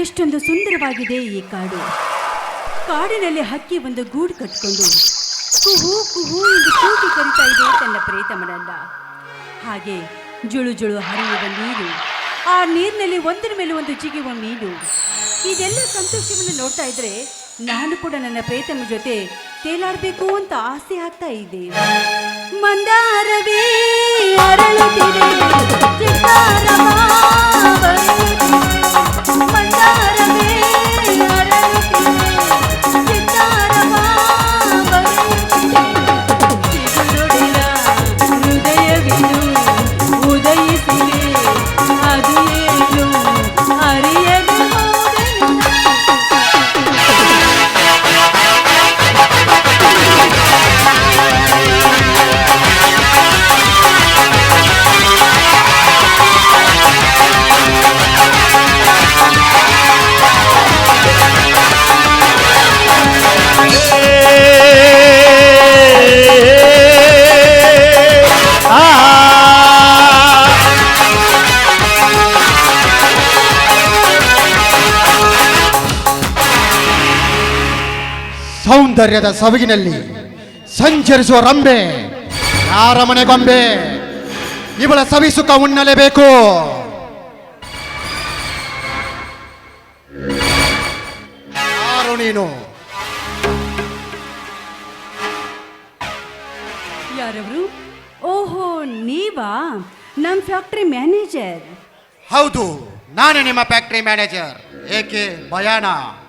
ಎಷ್ಟೊಂದು ಸುಂದರವಾಗಿದೆ ಈ ಕಾಡು. ಕಾಡಿನಲ್ಲಿ ಹಕ್ಕಿ ಒಂದು ಗೂಡು ಕಟ್ಕೊಂಡು, ಕುಹು ಕುಹು ಎಂದು ಕೂಗಿ ಕರಿತಾ ಇದೆ ತನ್ನ ಪ್ರೇತಮನಲ್ಲ ಹಾಗೆ ಜುಳು ಜುಳು ಹರಿಯುವ ನೀರು, ಆ ನೀರಿನಲ್ಲಿ ಒಂದರ ಮೇಲೆ ಒಂದು ಜಿಗಿಯುವ ಮೀನು. ಇದೆಲ್ಲ ಸಂತೋಷವನ್ನು ನೋಡ್ತಾ ಇದ್ರೆ ನಾನು ಕೂಡ ನನ್ನ ಪ್ರೇತಮ ಜೊತೆ ತೇಲಾಡಬೇಕು ಅಂತ ಆಸೆ ಆಗ್ತಾ ಇದೆ. ಮಂದಾರವೇ ಅರಳುತ್ತಿದೆ mandárame ಸೌಂದರ್ಯದ ಸವಗಿನಲ್ಲಿ ಸಂಚರಿಸುವ ರಂಬೆ ಯಾರ ಮನೆಗೊಂಬೆ ಇವಳ ಸವಿಸುಖ ಉಣ್ಣಲೇಬೇಕು. ಯಾರು ನೀನು? ಯಾರವರು? ಓಹೋ ನೀವಾ? ನಮ್ಮ ಫ್ಯಾಕ್ಟ್ರಿ ಮ್ಯಾನೇಜರ್. ಹೌದು ನಾನು ನಿಮ್ಮ ಫ್ಯಾಕ್ಟರಿ ಮ್ಯಾನೇಜರ್. ಏಕೆ ಭಯಾನ? ಭಯ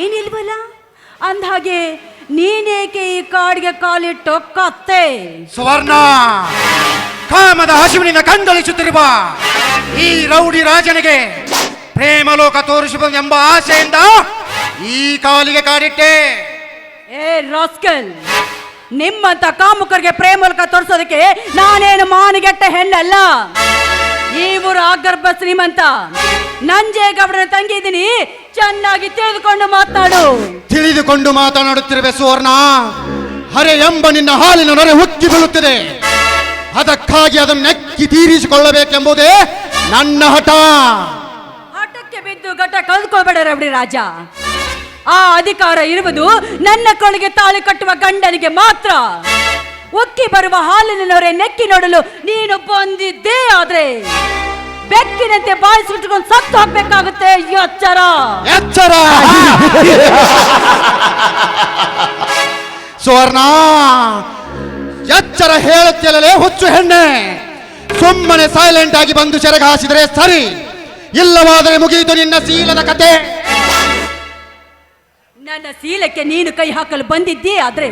ಏನಿಲ್ವಲ್ಲ? ಅಂದಾಗೆ ನೀನೇಕೆ ಈ ಕಾಡಿಗೆ ಕಾಲಿಟ್ಟು ಕತ್ತೆ? ಸುವರ್ಣ! ಕಾಮದ ಹಸಿವಿನಿಂದ ಕಂದಳಿಸುತ್ತಿರುವ ಈ ರೌಡಿ ರಾಜನಿಗೆ ಪ್ರೇಮಲೋಕ ತೋರಿಸಬಹುದು ಎಂಬ ಆಸೆಯಿಂದ ಈ ಕಾಲಿಗೆ ಕಾಡಿಟ್ಟೆ. ಏ ರಾಸ್ಕಲ್ ನಿಮ್ಮಂತ ಕಾಮುಕರಿಗೆ ಪ್ರೇಮಲೋಕ ತೋರಿಸೋದಕ್ಕೆ ನಾನೇನು ಮಾನಿಗೆಟ್ಟ ಹೆಣ್ಣಲ್ಲ? ಈ ಊರು ಆಗರ್ಭ ಶ್ರೀಮಂತ. ನಂಜೇಗೌಡನ ತಂಗಿದ್ದೀನಿ ಚೆನ್ನಾಗಿ ತಿಳಿದುಕೊಂಡು ಮಾತಾಡು. ತಿಳಿದುಕೊಂಡು ಮಾತನಾಡುತ್ತಿರುವೆ ಸುವರ್ಣ ಹರೆ ಎಂಬ ನಿನ್ನ ಹಾಲಿನ ನೊರೆ ಹುಕ್ಕಿ ಬೀಳುತ್ತದೆ. ಅದಕ್ಕಾಗಿ ಅದನ್ನು ನೆಕ್ಕಿ ತೀರಿಸಿಕೊಳ್ಳಬೇಕೆಂಬುದೇ ನನ್ನ ಹಠ. ಹಠಕ್ಕೆ ಬಿದ್ದು ಘಟ ಕಳೆದುಕೊಳ್ಬೇಡ ರವಡಿ ರಾಜ. ಆ ಅಧಿಕಾರ ಇರುವುದು ನನ್ನ ಕೊಳಗೆ ತಾಳಿ ಕಟ್ಟುವ ಗಂಡನಿಗೆ ಮಾತ್ರ. ಉಕ್ಕಿ ಬರುವ ಹಾಲಿನ ನೆಕ್ಕಿ ನೋಡಲು ನೀನು ಬಂದಿದ್ದೇ ಆದ್ರೆ ಬೆಕ್ಕಿನಂತೆ ಬಾಯಿ ಸುಟ್ಟುಕೊಂಡು ಸತ್ತು ಹೋಗ್ಬೇಕಾಗುತ್ತೆ ಎಚ್ಚರ ಎಚ್ಚರ. ಸುವರ್ಣ ಎಚ್ಚರ ಹೇಳುತ್ತಿಲ್ಲಲೇ ಹುಚ್ಚು ಹೆಣ್ಣೆ. ಸುಮ್ಮನೆ ಸೈಲೆಂಟ್ ಆಗಿ ಬಂದು ಸೆರಗಾಸಿದರೆ ಸರಿ. ಇಲ್ಲವಾದರೆ ಮುಗಿಯಿತು ನಿನ್ನ ಸೀಲದ ಕತೆ. ನನ್ನ ಸೀಲಕ್ಕೆ ನೀನು ಕೈ ಹಾಕಲು ಬಂದಿದ್ದೇ ಆದ್ರೆ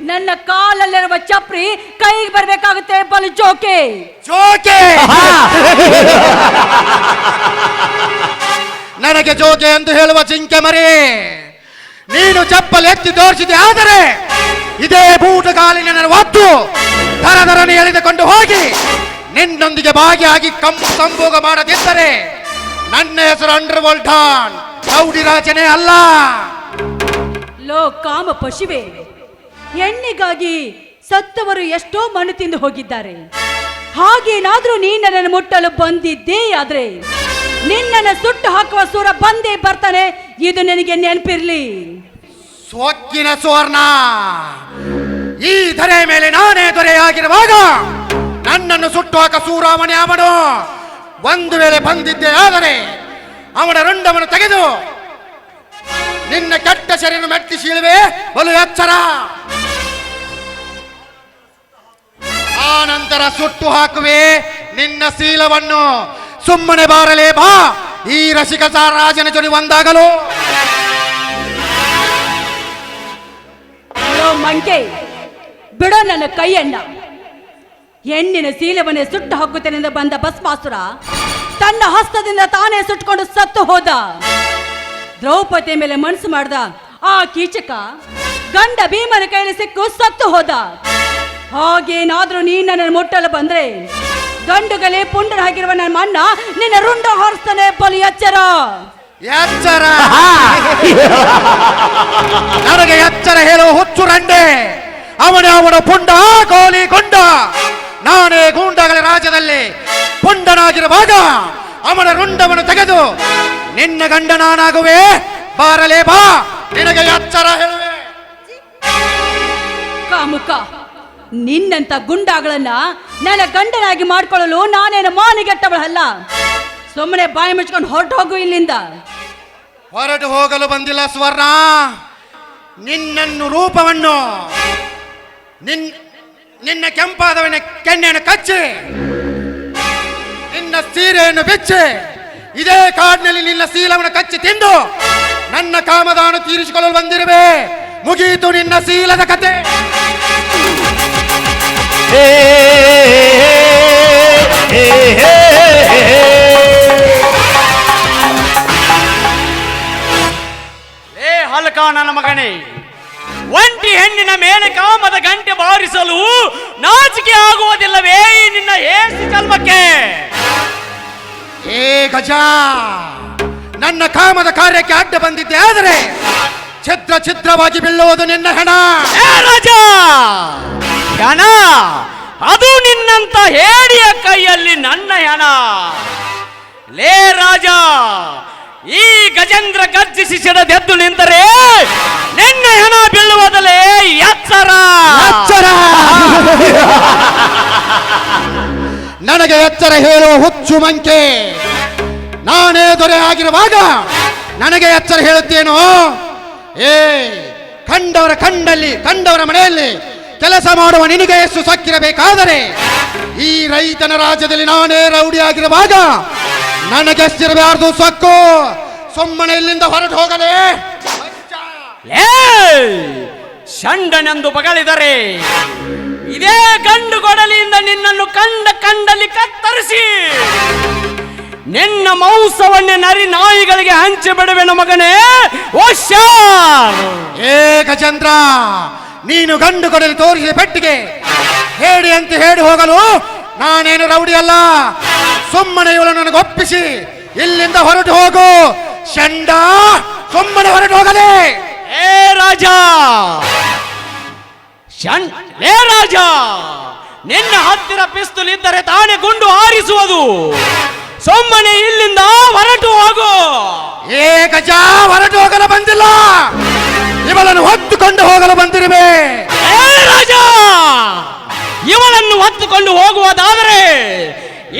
ನನ್ನ ಕಾಲಲ್ಲಿರುವ ಚಪ್ರಿ ಕೈಗೆ ಬರಬೇಕಾಗುತ್ತೆ ಬಲು ಜೋಕೆ. ಜೋಕೆ! ನನಗೆ ಜೋಕೆ ಎಂದು ಹೇಳುವ ಜಿಂಕೆ ಮರಿ. ನೀನು ಚಪ್ಪಲ್ ಎತ್ತಿ ತೋರಿಸಿದೆ ಆದರೆ ಇದೇ ಬೂಟು ಕಾಲಿನ ಒತ್ತು ಒದ್ದು ದರ ದರನೆ ಎಳೆದುಕೊಂಡು ಹೋಗಿ ನಿನ್ನೊಂದಿಗೆ ಭಾಗಿಯಾಗಿ ಕಂಪು ಸಂಭೋಗ ಮಾಡದಿದ್ದರೆ ನನ್ನ ಹೆಸರು ಅಂಡರ್ ಡಾನ್. ರೌಡಿ ರಾಜನೇ ಅಲ್ಲ. ಲೋ ಕಾಮ ಪಶುವೆ. ಎಣ್ಣಿಗಾಗಿ ಸತ್ತವರು ಎಷ್ಟೋ ಮಣ್ಣು ತಿಂದು ಹೋಗಿದ್ದಾರೆ. ಹಾಗೇನಾದ್ರೂ ನೀ ನನ್ನನ್ನು ಮುಟ್ಟಲು ಬಂದಿದ್ದೇ ಆದ್ರೆ ನಿನ್ನನ್ನು ಸುಟ್ಟು ಹಾಕುವ ಸೂರ ಬಂದೇ ಬರ್ತಾನೆ, ಇದು ನನಗೆ ನೆನಪಿರ್ಲಿ. ಸೊಕ್ಕಿನ ಸುವರ್ಣ! ಈ ಧರೆ ಮೇಲೆ ನಾನೇ ದೊರೆಯಾಗಿರುವಾಗ ನನ್ನನ್ನು ಸುಟ್ಟು ಹಾಕ ಸೂರಾಮಣಿ ಅವನು ಒಂದು ವೇಳೆ ಬಂದಿದ್ದೆ ಆದರೆ ಅವನ ರುಂಡವನ್ನು ತೆಗೆದು ನಿನ್ನ ಕೆಟ್ಟ ಶರೀರ ಮೆಟ್ಟಿ ಸೀಳುವೆ ಬಲು ಎಚ್ಚರ! ಆ ನಂತರ ಸುಟ್ಟು ಹಾಕುವೆ ನಿನ್ನ ಶೀಲವನ್ನು. ಸುಮ್ಮನೆ ಬಾರಲೇ ಬಾ. ಈ ರಸಿಕ ರಾಜನ ಜೊತೆ ಒಂದಾಗಲು. ಮಂಕೆ, ಬಿಡೋ ನನ್ನ ಕೈಯಣ್ಣ. ಹೆಣ್ಣಿನ ಶೀಲವನ್ನೇ ಸುಟ್ಟು ಹಾಕುತ್ತೇನೆಂದು ಬಂದ ಭಸ್ಮಾಸುರ ತನ್ನ ಹಸ್ತದಿಂದ ತಾನೇ ಸುಟ್ಕೊಂಡು ಸತ್ತು ಹೋದ. ದ್ರೌಪದಿ ಮೇಲೆ ಮನಸ್ಸು ಮಾಡ್ದ ಆ ಕೀಚಕ ಗಂಡ ಭೀಮನ ಕೈಯಲ್ಲಿ ಸಿಕ್ಕು ಸತ್ತು ಹೋದ. ಹಾಗೇನಾದ್ರೂ ನೀ ನನ್ನ ಮುಟ್ಟಲು ಬಂದ್ರೆ ಗಂಡುಗಲೇ ಪುಂಡರಾಗಿರುವ ನನ್ನ ಮಣ್ಣ ನಿನ್ನ ರುಂಡ ಹೊರಿಸ್ತಾನೆ ಬಲು ಎಚ್ಚರ. ಎಚ್ಚರ. ನನಗೆ ಎಚ್ಚರ ಹೇಳುವ ಹುಚ್ಚು ರಂಡೆ. ಅವನೇ ಅವನ ಪುಂಡ ಗೋಲಿ ಗುಂಡ. ನಾನೇ ಗೂಂಡಗಳ ರಾಜ್ಯದಲ್ಲಿ ಪುಂಡನಾಗಿರುವಾಗ ಅವನ ರುಂಡವನ್ನು ತೆಗೆದು ನಿನ್ನ ಗಂಡ ನಾನಾಗುವೆ ಬಾರಲೇ ಬಾ. ನಿನಗೆ ಎಚ್ಚರ ಹೇಳುವೆ. ಕಾಮುಕ ನಿನ್ನಂತ ಗುಂಡಾಗಳನ್ನ ನನ್ನ ಗಂಡನಾಗಿ ಮಾಡ್ಕೊಳ್ಳಲು ನಾನೇನು ಮಾನಿಗೆಟ್ಟವಳಲ್ಲ. ಸುಮ್ಮನೆ ಬಾಯಿ ಮುಚ್ಕೊಂಡು ಹೊರಟು ಹೋಗು ಇಲ್ಲಿಂದ. ಹೊರಟು ಹೋಗಲು ಬಂದಿಲ್ಲ ಸ್ವರ್ಣ. ನಿನ್ನನ್ನು ರೂಪವನ್ನು ನಿನ್ ನಿನ್ನ ಕೆಂಪಾದವನ ಕೆನ್ನೆಯನ್ನು ಕಚ್ಚಿ, ನಿನ್ನ ಸೀರೆಯನ್ನು ಬಿಚ್ಚಿ, ಇದೇ ಕಾಡಿನಲ್ಲಿ ನಿನ್ನ ಸೀಲವನ್ನು ಕಚ್ಚಿ ತಿಂದು ನನ್ನ ಕಾಮದಾನು ತೀರಿಸಿಕೊಳ್ಳಲು ಬಂದಿರುವೆ. ಮುಗಿಯಿತು ನಿನ್ನ ಸೀಲದ ಕತೆ. ಏ ಹಲ್ಕ ನನ್ನ ಮಗನೇ ಒಂಟಿ ಹೆಣ್ಣಿನ ಮೇಲೆ ಕಾಮದ ಗಂಟೆ ಬಾರಿಸಲು ನಾಚಿಕೆ ಆಗುವುದಿಲ್ಲವೇ ನಿನ್ನ ಏಸಿ ಜನ್ಮಕ್ಕೆ ಏ ಗಜ ನನ್ನ ಕಾಮದ ಕಾರ್ಯಕ್ಕೆ ಅಡ್ಡ ಬಂದಿದ್ದೆ ಆದರೆ ಛಿದ್ರ ಛಿದ್ರವಾಗಿ ಬೀಳುವುದು ನಿನ್ನ ಹೆಣ ರಾಜ ಹೆಣ ಅದು ನಿನ್ನಂತ ಹೇಡಿಯ ಕೈಯಲ್ಲಿ ನನ್ನ ಹೆಣ ಲೇ ರಾಜ, ಈ ಗಜೇಂದ್ರ ಗರ್ಜಿಸಿ ಸಿಡದೆದ್ದು ನಿಂತರೆ ನಿನ್ನ ಹೆಣ ಬೀಳುವುದಲೇ ಎಚ್ಚರ. ಎಚ್ಚರ. ನನಗೆ ಎಚ್ಚರ ಹೇಳುವ ಹುಚ್ಚು ಮಂಕೆ. ನಾನೇ ದೊರೆ ಆಗಿರುವಾಗ ನನಗೆ ಎಚ್ಚರ ಹೇಳುತ್ತೇನೋ? ಏ, ಕಂಡವರ ಕಂಡಲ್ಲಿ, ಕಂಡವರ ಮನೆಯಲ್ಲಿ ಕೆಲಸ ಮಾಡುವ ನಿನಗೆ ಎಷ್ಟು ಸಕ್ಕಿರಬೇಕಾದರೆ ಈ ರೈತನ ರಾಜ್ಯದಲ್ಲಿ ನಾನೇ ರೌಡಿ ಆಗಿರುವಾಗ ನನಗೆಷ್ಟಿರಬಾರ್ದು ಸಕ್ಕು ಸುಮ್ಮನೆ ಇಲ್ಲಿಂದ ಹೊರಟು ಹೋಗದೆ. ಲೇ ಷಂಡನೆಂದು ಬಗಳಿದರೆ ಇದೇ ಕಂಡು ಕೊಡಲಿಯಿಂದ ನಿನ್ನನ್ನು ಕಂಡ ಕಂಡಲ್ಲಿ ಕತ್ತರಿಸಿ ನಿನ್ನ ಮಾಂಸವನ್ನೇ ನರಿ ನಾಯಿಗಳಿಗೆ ಹಂಚಿ ಬಿಡುವೆನು ಮಗನೇ ಓ ಏ ಗಜೇಂದ್ರ ನೀನು ಗಂಡು ಕೊಡಲಿ ತೋರಿಸಿದ ಪೆಟ್ಟಿಗೆ. ಹೇಳಿ ಅಂತ ಹೇಳಿ ಹೋಗಲು ನಾನೇನು ರೌಡಿ ಅಲ್ಲ. ಸುಮ್ಮನೆ ಇವಳು ನನಗೆ ಒಪ್ಪಿಸಿ. ಇಲ್ಲಿಂದ ಹೊರಟು ಹೋಗು. ಚಂಡ ಸುಮ್ಮನೆ ಹೊರಟು ಹೋಗದೆ ಏ ರಾಜ! ಏ ರಾಜ! ನಿನ್ನ ಹತ್ತಿರ ಪಿಸ್ತೂಲ್ ಇದ್ದರೆ ತಾನೇ ಗುಂಡು ಹಾರಿಸುವುದು. ಸುಮ್ಮನೆ ಇಲ್ಲಿಂದ ಹೊರಟು ಹೋಗು. ಏ ಗಜಾ ಹೊರಟು ಹೋಗಲು ಬಂದಿಲ್ಲ. ಇವಳನ್ನು ಹೊತ್ತುಕೊಂಡು ಹೋಗಲು ಬಂದಿರುವೆ. ಏ ರಾಜ! ಇವಳನ್ನು ಹೊತ್ತುಕೊಂಡು ಹೋಗುವುದಾದರೆ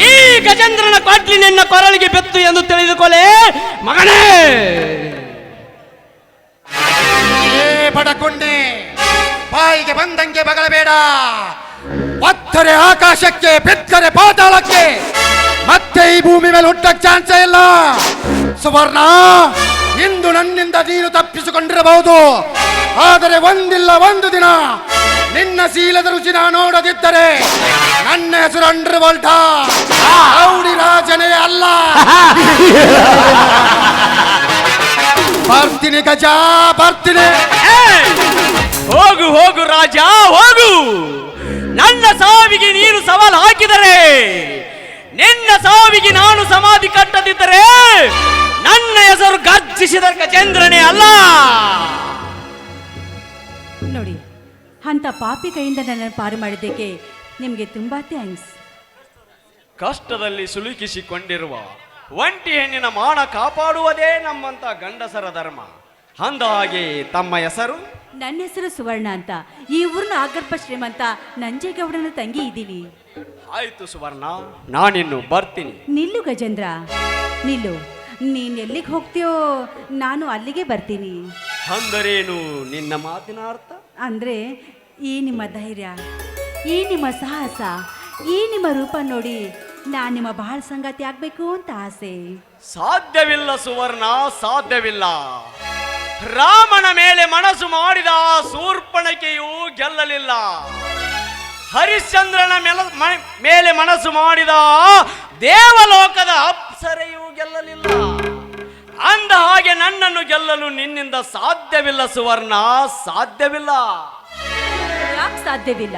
ಈ ಗಜೇಂದ್ರನ ಕೊಟ್ಲಿ ನಿನ್ನ ಕೊರಳಿಗೆ ಬೆತ್ತು ಎಂದು ತಿಳಿದುಕೊಳ್ಳೆ ಮಗನೇ! ಪಡಕೊಂಡೆ ಬಡಕೊಂಡೆ ಬಾಯಿಗೆ ಬಂದಂಗೆ ಬಗಲಬೇಡ ಒತ್ತರೆ ಆಕಾಶಕ್ಕೆ ಬೆತ್ತರೆ ಪಾತಾಳಕ್ಕೆ ಮತ್ತೆ ಈ ಭೂಮಿ ಮೇಲೆ ಹುಟ್ಟಕ್ ಚಾನ್ಸೇ ಇಲ್ಲ. ಸುವರ್ಣ! ಇಂದು ನನ್ನಿಂದ ನೀನು ತಪ್ಪಿಸಿಕೊಂಡಿರಬಹುದು. ಆದರೆ ಒಂದಿಲ್ಲ, ಒಂದು ದಿನ. ನಿನ್ನ ಶೀಲದ ರುಚಿ ನಾ ನೋಡದಿದ್ದರೆ ನನ್ನ ಹೆಸರು ಅಂಡ್ರ ವೋಲ್ಟ ರಾಜನೇ ಅಲ್ಲ. ಬರ್ತೀನಿ ಗಜ, ಬರ್ತೀನಿ. ಹೋಗು ಹೋಗು ರಾಜ, ಹೋಗು. ನನ್ನ ಸಾವಿಗೆ ನೀನು ಸವಾಲು ಹಾಕಿದರೆ ನಿನ್ನ ಸಾವಿಗೆ ನಾನು ಸಮಾಧಿ ಕಟ್ಟದಿದ್ದರೆ ನನ್ನ ಹೆಸರು ಗರ್ಜಿಸಿದ ಚಂದ್ರನೇ ಅಲ್ಲ. ನೋಡಿ ಅಂತ ಪಾಪಿ ಕೈಯಿಂದ ನನ್ನನ್ನು ಪಾರು ಮಾಡಿದ್ದಕ್ಕೆ ನಿಮಗೆ ತುಂಬಾ ಥ್ಯಾಂಕ್ಸ್ ಕಷ್ಟದಲ್ಲಿ ಸುಲುಕಿಸಿಕೊಂಡಿರುವ ಒಂಟಿ ಹೆಣ್ಣಿನ ಮಾನ ಕಾಪಾಡುವುದೇ ನಮ್ಮಂತ ಗಂಡಸರ ಧರ್ಮ. ಅಂದ ಹಾಗೆ ತಮ್ಮ ಹೆಸರು? ನನ್ನ ಹೆಸರು ಸುವರ್ಣ ಅಂತ. ಈ ಊರಿನ ಆಗರ್ಭ ಶ್ರೀಮಂತ ನಂಜೇಗೌಡನ ತಂಗಿ ಇದ್ದೀವಿ. ಆಯ್ತು ಸುವರ್ಣ ನಾನಿನ್ನು ಬರ್ತೀನಿ. ನಿಲ್ಲು ಗಜೇಂದ್ರ ನಿಲ್ಲು. ನೀನ್ ಎಲ್ಲಿಗೆ ಹೋಗ್ತೀಯೋ ನಾನು ಅಲ್ಲಿಗೆ ಬರ್ತೀನಿ. ಅಂದರೇನು ನಿನ್ನ ಮಾತಿನ ಅರ್ಥ? ಅಂದ್ರೆ ಈ ನಿಮ್ಮ ಧೈರ್ಯ ಈ ನಿಮ್ಮ ಸಾಹಸ ಈ ನಿಮ್ಮ ರೂಪ ನೋಡಿ ನಾನು ನಿಮ್ಮ ಬಹಳ ಸಂಗಾತಿ ಆಗ್ಬೇಕು ಅಂತ ಆಸೆ. ಸಾಧ್ಯವಿಲ್ಲ ಸುವರ್ಣ ಸಾಧ್ಯವಿಲ್ಲ. ರಾಮನ ಮೇಲೆ ಮನಸ್ಸು ಮಾಡಿದ ಆ ಗೆಲ್ಲಲಿಲ್ಲ. ಹರಿಶ್ಚಂದ್ರನ ಮೇಲ ಮನಸ್ಸು ಮಾಡಿದ ದೇವಲೋಕದ ಅಪ್ಸರೆಯು ಗೆಲ್ಲಲಿಲ್ಲ. ಅಂದ ಹಾಗೆ ನನ್ನನ್ನು ಗೆಲ್ಲಲು ನಿನ್ನಿಂದ ಸಾಧ್ಯವಿಲ್ಲ ಸುವರ್ಣ, ಸಾಧ್ಯವಿಲ್ಲ. ಯಾಕೆ ಸಾಧ್ಯವಿಲ್ಲ?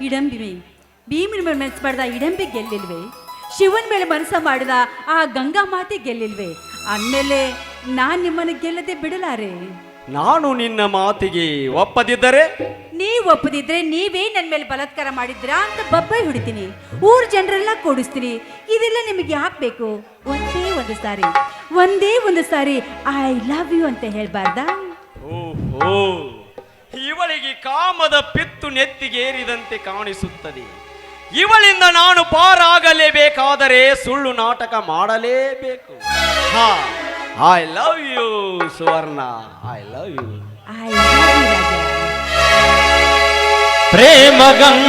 ಇಡಂಬಿ ಭೀಮನ ಮೇಲೆ ಮನಸ್ಸು ಮಾಡಿದ ಇಡಂಬಿ ಗೆಲ್ಲಿಲ್ವೆ? ಶಿವನ ಮೇಲೆ ಮನಸ್ಸು ಮಾಡಿದ ಆ ಗಂಗಾ ಮಾತೆ ಗೆಲ್ಲಿಲ್ವೇ? ಅಂದಮೇಲೆ ನಾನು ನಿಮ್ಮನ್ನು ಗೆಲ್ಲದೆ ಬಿಡಲಾರೆ. ನಾನು ನಿನ್ನ ಮಾತಿಗೆ ಒಪ್ಪದಿದ್ದರೆ? ನೀವು ಒಪ್ಪದಿದ್ರೆ ನೀವೇ ನನ್ನ ಮೇಲೆ ಬಲತ್ಕಾರ ಮಾಡಿದ್ರಾ ಅಂತ ಬಬ್ಬೈ ಹೊಡಿತೀನಿ ಊರ್ ಜನರೆಲ್ಲ ಕೂಡಿಸ್ತೀನಿ. ಇದೆಲ್ಲ ನಿಮಗೆ ಯಾಕೆ ಬೇಕು? ಒಂದೇ ಒಂದು ಸಾರಿ ಒಂದೇ ಒಂದು ಸಾರಿ ಐ ಲವ್ ಯು ಅಂತ ಹೇಳ್ಬಾರ್ದಾ? ಓಹೋ ಇವಳಿಗೆ ಕಾಮದ ಪಿತ್ತು ನೆತ್ತಿಗೇರಿದಂತೆ ಕಾಣಿಸುತ್ತದೆ. ಇವಳಿಂದ ನಾನು ಪಾರಾಗಲೇಬೇಕಾದರೆ ಸುಳ್ಳು ನಾಟಕ ಮಾಡಲೇಬೇಕು. ಹಾ I love you Suvarna I love you I